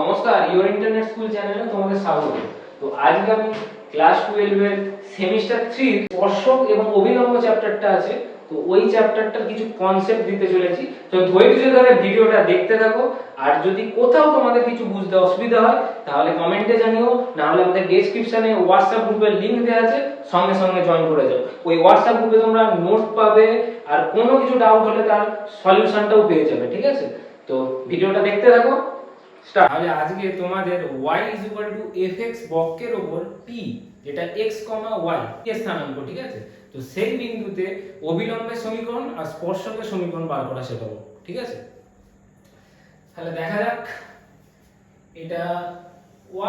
নমস্কার your internet school চ্যানেলে তোমাদের স্বাগত। তো আজকে আমি ক্লাস টুয়েলভের সেমিস্টার থ্রি স্পর্শক এবং অভিলম্ব চ্যাপ্টারটা আছে, তো ওই চ্যাপ্টারটার কিছু কনসেপ্ট দিতে চলেছি। তো ধৈর্য ধরে ভিডিওটা দেখতে থাকো, আর যদি কোথাও তোমাদের কিছু বুঝতে অসুবিধা হয়, তাহলে কমেন্টে জানিও, না হলে আমাদের ডেসক্রিপশনে হোয়াটসঅ্যাপ গ্রুপের লিংক দেওয়া আছে, সঙ্গে সঙ্গে জয়েন করে যাও। ওই হোয়াটসঅ্যাপ গ্রুপে তোমরা নোট পাবে, আর কোনো কিছু ডাউট হলে তার সলিউশনটাও পেয়ে যাবে, ঠিক আছে? তো ভিডিওটা দেখতে থাকো। তাহলে আজকে তোমাদের y to fx বক্রের উপর p যেটা x, y এর স্থানাঙ্ক ঠিক আছে? তো সেই বিন্দুতে অবিলম্বের সমীকরণ আর স্পর্শকের সমীকরণ বার করা শেখাবো ঠিক আছে? তাহলে দেখা যাক এটা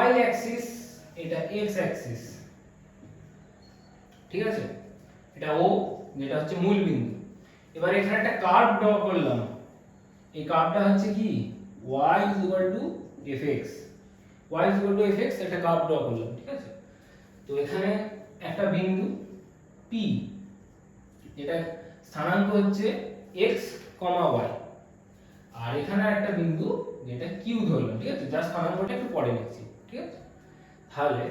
y অ্যাক্সিস এটা x অ্যাক্সিস ঠিক আছে? এটা ও যেটা হচ্ছে মূল বিন্দু। এবার এখানে একটা কার্ভ ড্র করলাম। এই কার্ভটা হচ্ছে কি? Y is equal to fx y is equal to fx একটা কার্ভ ড্র করলাম ঠিক আছে? তো এখানে একটা বিন্দু p যেটা স্থানাঙ্ক হচ্ছে x, y আর এখানে একটা বিন্দু যেটা q ধরলাম ঠিক আছে? যার স্থানাঙ্কটা একটু পরে লিখছি ঠিক আছে? তাহলে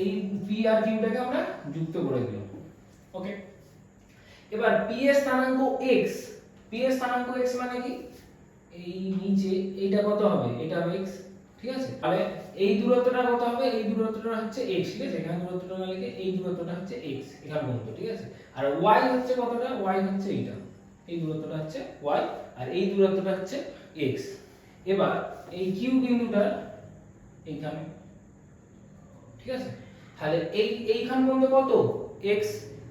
এই p আর q টাকে আমরা যুক্ত করে দিলাম ওকে এবার p এর স্থানাঙ্ক x p এর স্থানাঙ্ক x মানে কি? এই নিচে এইটা কত হবে? এটা হবে x, ঠিক আছে? তাহলে এই দূরত্বটা কত হবে? এই দূরত্বটা হচ্ছে x, ঠিক আছে? এখানে দূরত্বটা না লিখে এই দূরত্বটা হচ্ছে x, এখানে পর্যন্ত ঠিক আছে? আর y হচ্ছে কতটা? y হচ্ছে এইটা। এই দূরত্বটা হচ্ছে y, আর এই দূরত্বটা হচ্ছে x এবার এই q বিন্দুটা এইখানে, ঠিক আছে? তাহলে এই, এইখান পর্যন্ত কত? x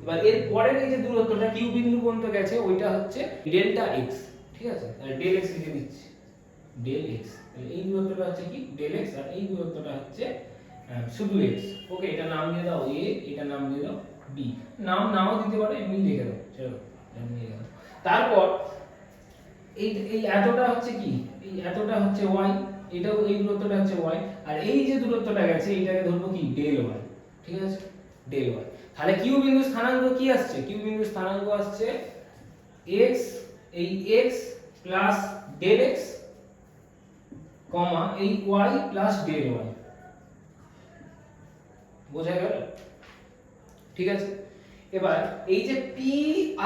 এবার এর পরের এই যে দূরত্বটা, q বিন্দু পর্যন্ত গেছে, ওইটা হচ্ছে ডেল্টা x ঠিক আছে? তাহলে ডেল x লিখে দিচ্ছি। ডেল x, তাহলে এই দূরত্বটা হচ্ছে কি? ডেল x আর এই দূরত্বটা হচ্ছে শুধু x ওকে এটা নাম দিয়ে দাও a, এটা নাম দিয়ে দাও b নাম নাও দিতে পারো, এমনি লিখে দাও। চলো, এমনি লিখে দাও। তারপর এই এই এতটা হচ্ছে কি? এই এতটা হচ্ছে ওয়াই এটাও এই দূরত্বটা হচ্ছে ওয়াই আর এই যে দূরত্বটা গেছে, এটাকে ধরবো কি? ডেল ওয়াই ঠিক আছে? ডেল ওয়াই তাহলে কিউ বিন্দু স্থানাঙ্ক কি আসছে? কিউ বিন্দু স্থানাঙ্ক আসছে x এই x plus del x comma এই y প্লাস ডেল y বোঝা গেল? ঠিক আছে? এবার এই যে p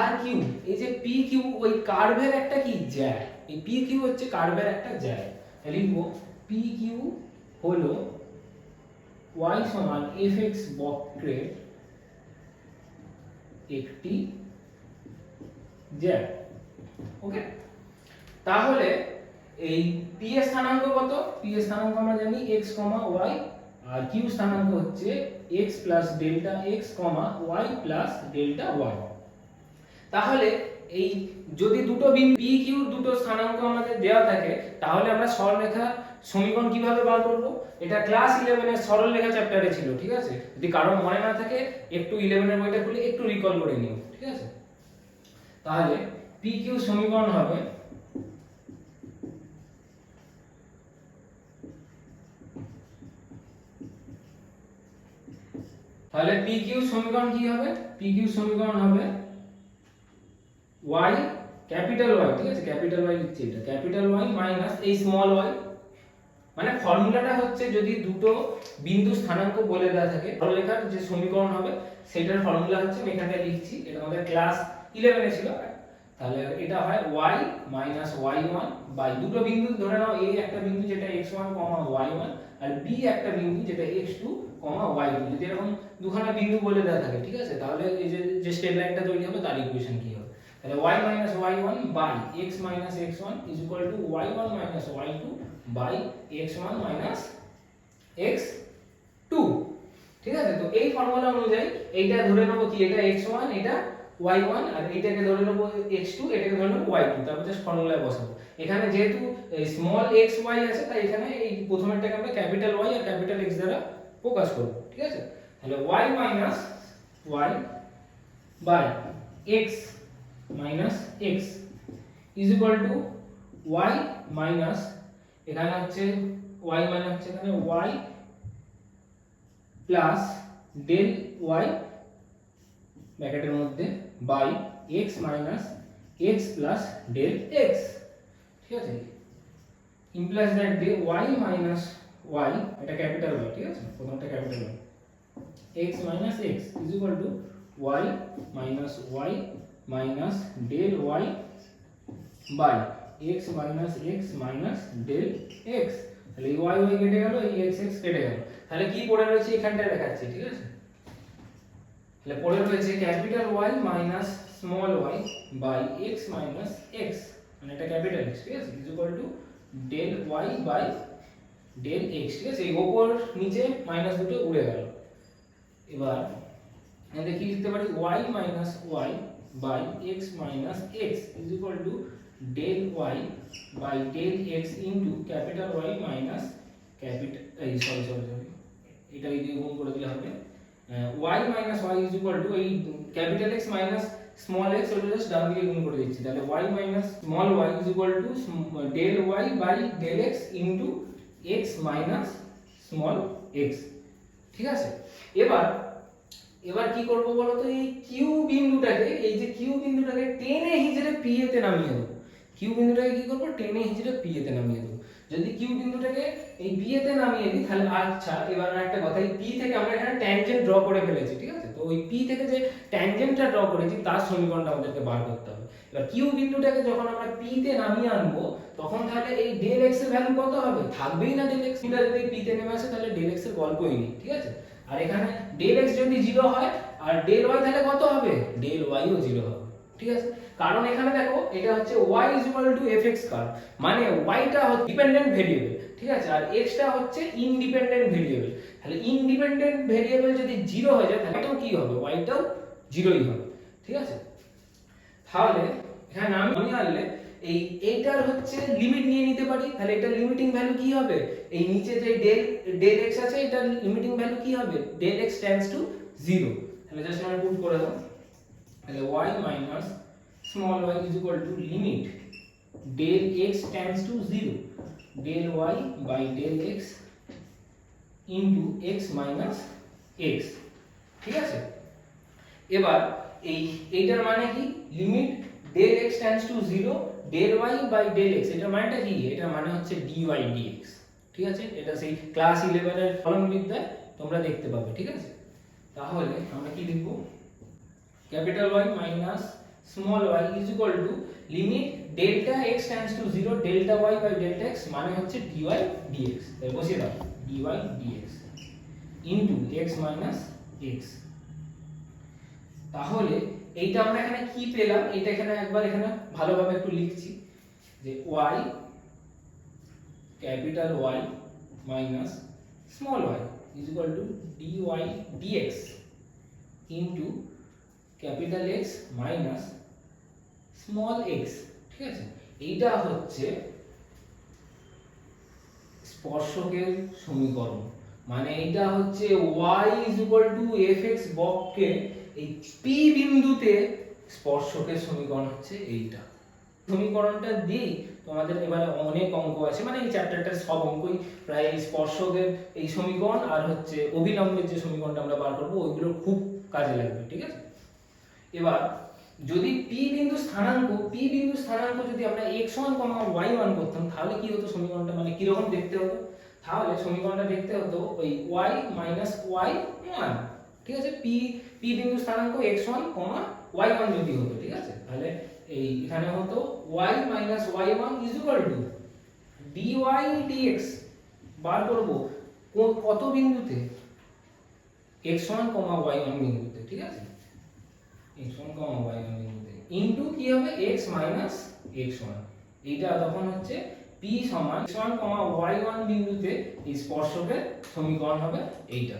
আর q, এই যে p, q, ওই কার্ভের একটা কি? জ্যা। এই p, q হচ্ছে কার্ভের একটা জ্যা। লিখব, p, q হলো y সমান fx বক্রের একটি জ্যা। ওকে তাহলে এই পি এর স্থানাঙ্ক কত? পি এর স্থানাঙ্ক আমরা জানি x, y আর কিউ স্থানাঙ্ক হচ্ছে x delta x, y delta y. তাহলে এই যদি দুটো p q র দুটো স্থানাঙ্ক আমাদের দেওয়া থাকে তাহলে আমরা সরলরেখা সমীকরণ কীভাবে বার করব? এটা ক্লাস 11 এর সরলরেখা চ্যাপ্টারে ছিল ঠিক আছে? যদি কারও মনে না থাকে একটু 11 এর বইটা খুলে একটু রিকল করে নিও ঠিক আছে? তাহলে q সমীকরণ হবে তাহলে পি সমীকরণ কি হবে? পি সমীকরণ হবে y ক্যাপিটাল Y, ঠিক আছে? ক্যাপিটাল Y লিখছি এটা। ক্যাপিটাল Y মাইনাস এই স্মল y মানে ফর্মুলাটা হচ্ছে যদি দুটো বিন্দু স্থানাঙ্ক বলে দেওয়া থাকে সরলরেখার যে সমীকরণ হবে, সেটার ফর্মুলা হচ্ছে আমি এখানে লিখছি। এটা আমাদের ক্লাস 11 এ ছিল। তাহলে এটা হয় y মাইনাস y1 বাই দুটো বিন্দু ধরে নাও a একটা বিন্দু যেটা x1, y1 আর b একটা বিন্দু যেটা x2, y2 যদি এরকম দুখানা বিন্দু বলে দেওয়া থাকে ঠিক আছে? তাহলে এই যে যে স্টেট লাইনটা তৈরি হবে তার ইকুয়েশন কি হবে? তাহলে y minus y1 by x minus x1 is equal to y1 minus y2 by x1 minus x2 ঠিক আছে? তো এই ফর্মুলা অনুযায়ী এইটা ধরে নেব কি? এটা x1 এটা y1 আর এইটাকে ধরে নেব x2 এটাকে ধরে নেব y2 তারপর জাস্ট ফর্মুলায় বসাবো। এখানে যেহেতু স্মল x, y আছে, তাই এখানে এই প্রথমেরটাকে আমরা ক্যাপিটাল y আর ক্যাপিটাল x দ্বারা প্রকাশ করব, ঠিক আছে? তাহলে y minus y by x minus x is equal to y minus এখানে হচ্ছে y মানে হচ্ছে এখানে y প্লাস ডেল y, ব্র্যাকেটের মধ্যে by x minus x plus del x. ঠিক আছে? ইমপ্লাইজ দ্যাট যে y মাইনাস y, এটা ক্যাপিটাল y, ঠিক আছে? প্রথমটা capital y. x minus x is equal to y minus y minus del y by x minus x minus del x. তাহলে y y কেটে গেল, এই x x কেটে গেল। তাহলে কি পড়ে রয়েছে? এখানটায় দেখাচ্ছি, ঠিক আছে? তাহলে পড়ে রয়েছে capital Y minus small y by x minus x মানে এটা ক্যাপিটাল X ঠিক আছে? Is equal to del y by del x, ঠিক আছে? এই ওপর নিচে মাইনাস দুটো উড়ে গেল। এবার এখানে কি লিখতে পারি y minus y by x minus x is equal to del y by del x into capital Y minus capital এই সরি সরি সরি এটা এই দিয়ে গুণ করে দিলে হবে। Y minus y is equal to এই capital X minus small x ওটা জাস্ট ডান দিকে গুণ করে দিচ্ছি। তাহলে y minus small y is equal to del y by del x into x minus small x ঠিক আছে? এবার এবার কি করব বলো তো এই কিউ বিন্দুটাকে, এই যে কিউ বিন্দুটাকে টেনে হিজড়ে পি এতে নামিয়ে দেবো। কিউ বিন্দুটাকে কি করব? টেনে হিজড়ে পি এতে নামিয়ে দেবো। যদি কিউ বিন্দুটাকে এই পি এতে নামিয়ে দিই, তাহলে আচ্ছা এবার একটা কথা, এই পি থেকে আমরা এখানে ট্যানজেন্ট ড্র করে ফেলেছি, ঠিক আছে? তো ওই পি থেকে যে ট্যানজেন্টটা ড্র করেছি, তার সমীকরণটা আমাদেরকে বার করতে হবে। এবার কিউ বিন্দুটাকে যখন আমরা পি তে নামিয়ে আনব, তখন তাহলে এই ডেল এক্সের ভ্যালু কত হবে? থাকবেই না ডেল এক্স যদি পি তে নেমে আসে, তাহলে ডেল এক্সের গল্পই নেই, ঠিক আছে? আর এখানে ডেল এক্স যদি জিরো হয়, আর ডেল ওয়াই তাহলে কত হবে? ডেল ওয়াইও জিরো হবে, ঠিক আছে? কারণ এখানে দেখো, এটা হচ্ছে y is equal to fx curve মানে y টা হচ্ছে ডিপেন্ডেন্ট ভেরিয়েবল ঠিক আছে? আর x টা হচ্ছে ইন্ডিপেন্ডেন্ট ভেরিয়েবল তাহলে ইন্ডিপেন্ডেন্ট ভেরিয়েবল যদি জিরো হয়ে যায়, তাহলে এটাও কি হবে? y টাও জিরোই হবে, ঠিক আছে? তাহলে এখানে আমি মনে আনলে এই এইটার হচ্ছে লিমিট নিয়ে নিতে পারি। তাহলে এটা লিমিটিং ভ্যালু কি হবে? এই নিচে যে ডেল ডেল x আছে, এটার লিমিটিং ভ্যালু কি হবে? ডেল x টেন্ডস টু 0 তাহলে জাস্ট আমরা পুট করে দাও। তাহলে y minus small y is equal to limit del x tends to 0 del y by del x into x minus x, ঠিক আছে? এবার এই, এইটার মানে কি? Limit del x tends to 0 del y by del x এটা মানেটা কি? এটা মানে হচ্ছে dy dx, ঠিক আছে? এটা সেই ক্লাস 11 এর ফলন বিদ্যে তোমরা দেখতে পাবে, ঠিক আছে? তাহলে আমরা কি লিখব? Capital y minus small y is equal to limit delta x tends to 0 delta y by delta x মানে হচ্ছে dy dx তাই বসিয়ে দাও dy dx into x minus x তাহলে এইটা আমরা এখানে কি পেলাম এটা এখানে একবার এখানে ভালোভাবে একটু লিখছি যে y capital Y minus small y is equal to dy dx into capital x minus small x ঠিক আছে? এইটা হচ্ছে স্পর্শকের সমীকরণ। মানে এইটা হচ্ছে y equal to fx বক্রকে এই p বিন্দুতে স্পর্শকের সমীকরণ হচ্ছে এইটা। সমীকরণটা দিই তোমাদের এবারে অনেক অঙ্ক আছে। মানে এই চ্যাপ্টারটার সব অঙ্কই প্রায় এই স্পর্শকের এই সমীকরণ আর হচ্ছে অভিলম্বের যে সমীকরণটা আমরা বার করব, ওইগুলো খুব কাজে লাগবে, ঠিক আছে? এবার যদি পি বিন্দু স্থানাঙ্ক পি বিন্দু স্থানাঙ্ক যদি আমরা x1, y1 করতাম তাহলে কি হতো সমীকরণটা? মানে কি রকম দেখতে হতো? তাহলে সমীকরণটা দেখতে হতো ওই y y1 ঠিক আছে? পি পি বিন্দু স্থানাঙ্ক x1, y1 যদি হতো ঠিক আছে? তাহলে এই এখানে হতো y minus y y1 is equal to dy dx বার করব কত বিন্দুতে? X1, y1 বিন্দুতে ঠিক আছে? X1, y1 বিন্দুতে ইনটু কি হবে? x মাইনাস x1 এইটা তখন হচ্ছে p সমান x1, y1 বিন্দুতে এই স্পর্শকের সমীকরণ হবে এইটা।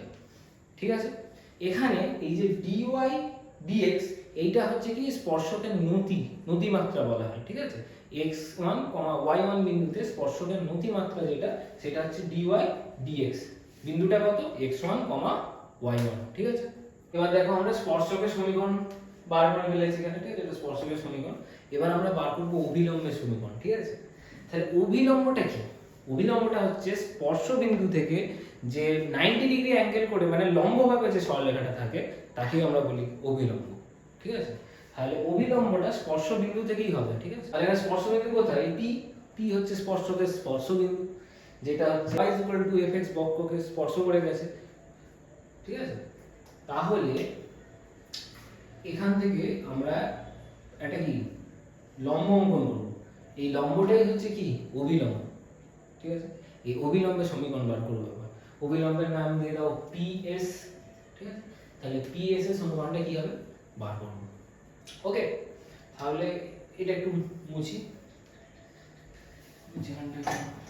ঠিক আছে? এখানে এই যে dy dx এইটা হচ্ছে কি স্পর্শকের নতি নতি মাত্রা বলা হয় ঠিক আছে? x1, y1 বিন্দুতে স্পর্শকের নতি মাত্রা যেটা সেটা হচ্ছে dy dx বিন্দুটা কত? x1, y1 ঠিক আছে? এবার দেখো আমরা স্পর্শকের সমীকরণ বার করে ফেলেছি এখানে, ঠিক আছে? এটা স্পর্শকের সমীকরণ। এবার আমরা বার করব অভিলম্বের সমীকরণ, ঠিক আছে? তাহলে অভিলম্বটা কি? অভিলম্বটা হচ্ছে স্পর্শ বিন্দু থেকে যে 90 ডিগ্রি অ্যাঙ্গেল করে মানে লম্বভাবে যে সরলরেখাটা থাকে, তাকেই আমরা বলি অভিলম্ব, ঠিক আছে? তাহলে অভিলম্বটা স্পর্শ বিন্দু থেকেই হবে, ঠিক আছে? তাহলে এখানে স্পর্শ বিন্দু কোথায়? P পি হচ্ছে স্পর্শকের স্পর্শ বিন্দু যেটা হচ্ছে টু এফ এক্স বক্রকে স্পর্শ করে গেছে, ঠিক আছে? তাহলে এখান থেকে আমরা একটা কি? লম্ব অঙ্কন করব। এই লম্বটাই হচ্ছে কি? অভিলম্ব ঠিক আছে? এই অভিলম্বের সমীকরণ বার করব এবার। অভিলম্বের নাম দিয়ে দাও পি এস ঠিক আছে? তাহলে পি এস এর সমীকরণটা কি হবে? বার করব। ওকে তাহলে এটা একটু মুছি। যেখানটা একটু-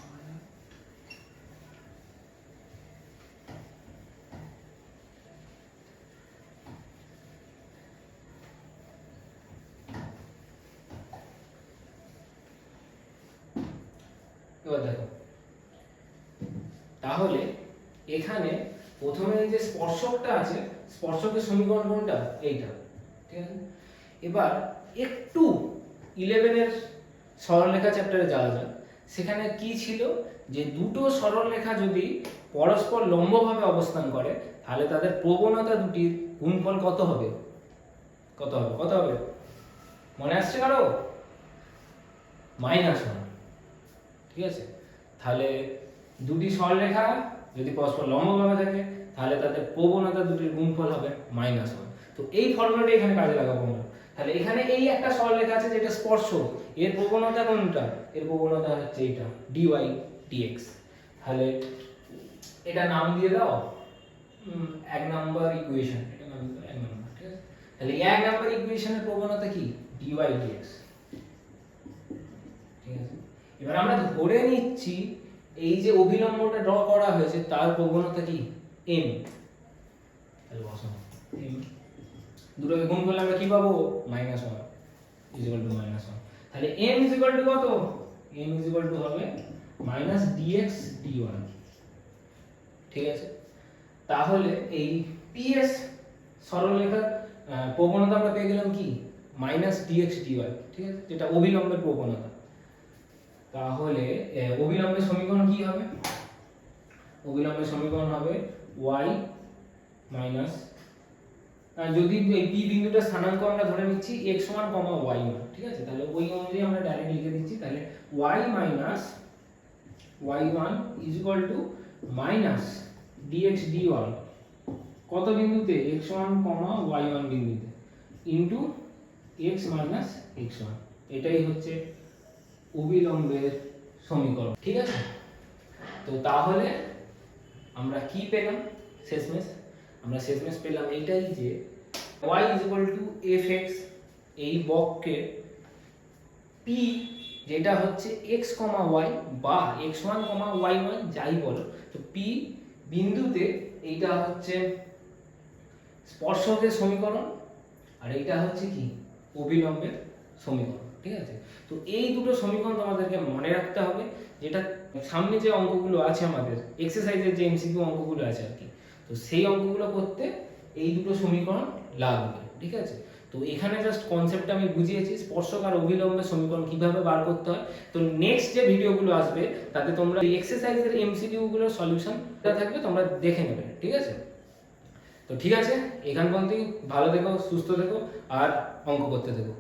এবার দেখো তাহলে এখানে প্রথমে যে স্পর্শকটা আছে, স্পর্শকের সমীকরণ কোনটা? এইটা। ঠিক আছে? এবার একটু ইলেভেনের সরলরেখা চ্যাপ্টারে যাওয়া যাক। সেখানে কি ছিল? যে দুটো সরলরেখা যদি পরস্পর লম্বভাবে অবস্থান করে, তাহলে তাদের প্রবণতা দুটির গুণফল কত হবে? কত হবে? কত হবে? মনে আসছে কারও? মাইনাস ওয়ান ঠিক আছে? তাহলে দুটি সরলরেখা যদি পরস্পর লম্বভাবে থাকে, তাহলে তাদের প্রবণতা দুটির গুণফল হবে মাইনাস ওয়ান তো এই ফর্মুলাটা এখানে কাজে লাগাবো আমরা। তাহলে এখানে এই একটা সরলরেখা আছে যেটা স্পর্শ। এর প্রবণতা কোনটা? এর প্রবণতা হচ্ছে এইটা ডিওয়াই ডিএক্স তাহলে এটা নাম দিয়ে দাও। এক নাম্বার ইকুয়েশন এটা নাম এক নাম্বার, ঠিক আছে? তাহলে এক নাম্বার ইকুয়েশনের প্রবণতা কি? ডিওয়াই ডিএক্স ঠিক আছে? এবার আমরা ধরে নিচ্ছি এই যে অভিলম্বটা ড্র করা হয়েছে, তার প্রবণতা কি? এম তাহলে বসানো এম দুটোকে গুণ করলে আমরা কি পাবো? Minus one is equal to minus one তাহলে এম ইজ ইকুয়াল টু কত? এম ইজ ইকুয়াল টু হবে মাইনাস ডিএক্স ডি ওয়ান ঠিক আছে? তাহলে এই পিএস সরলরেখার প্রবণতা আমরা পেয়ে গেলাম কি? মাইনাস ডিএক্স ডিওয়াই ঠিক আছে? যেটা অভিলম্বের প্রবণতা। তাহলে আহ, অভিলম্বের সমীকরণ কি হবে? অভিলম্বের সমীকরণ হবে y মাইনাস যদি এই p বিন্দুটা স্থানাঙ্ক আমরা ধরে নিচ্ছি x সমান কমা y মান ঠিক আছে? তাহলে ওই অনুযায়ী আমরা ডাইরেক্ট লিখে দিচ্ছি। তাহলে y minus y1 is equal to minus dx dy কত বিন্দুতে? x সমান কমা y1 বিন্দুতে। ইনটু x মাইনাস x1 এটাই হচ্ছে অবিলম্বের সমীকরণ ঠিক আছে? তো তাহলে আমরা কি পেলাম? শেষমেশ। আমরা শেষমেশ পেলাম এটাই যে y is equal to fx এই বক্রকে p যেটা হচ্ছে x, y বা x1, y1 যাই বলো তো p বিন্দুতে এইটা হচ্ছে স্পর্শকের সমীকরণ আর এইটা হচ্ছে কি? অবিলম্বের সমীকরণ। ঠিক আছে? তো এই দুটো সমীকরণ তোমাদেরকে মনে রাখতে হবে, যেটা সামনে যে অঙ্কগুলো আছে আমাদের এক্সারসাইজের যে এমসিকিউ অঙ্কগুলো আছে আর কি, তো সেই অঙ্কগুলো করতে এই দুটো সমীকরণ লাগবে, ঠিক আছে? তো এখানে জাস্ট কনসেপ্টটা আমি বুঝিয়েছি, স্পর্শক আর অবিলম্বের সমীকরণ কীভাবে বার করতে হয়। তো নেক্সট যে ভিডিওগুলো আসবে, তাতে তোমরা এই এক্সারসাইজের এমসিকিউ গুলোর সলিউশন থাকবে, তোমরা দেখে নেবে, ঠিক আছে? তো ঠিক আছে, এখান পর্যন্তই ভালো থেকো, সুস্থ থেকো, আর অঙ্ক করতে থেকো।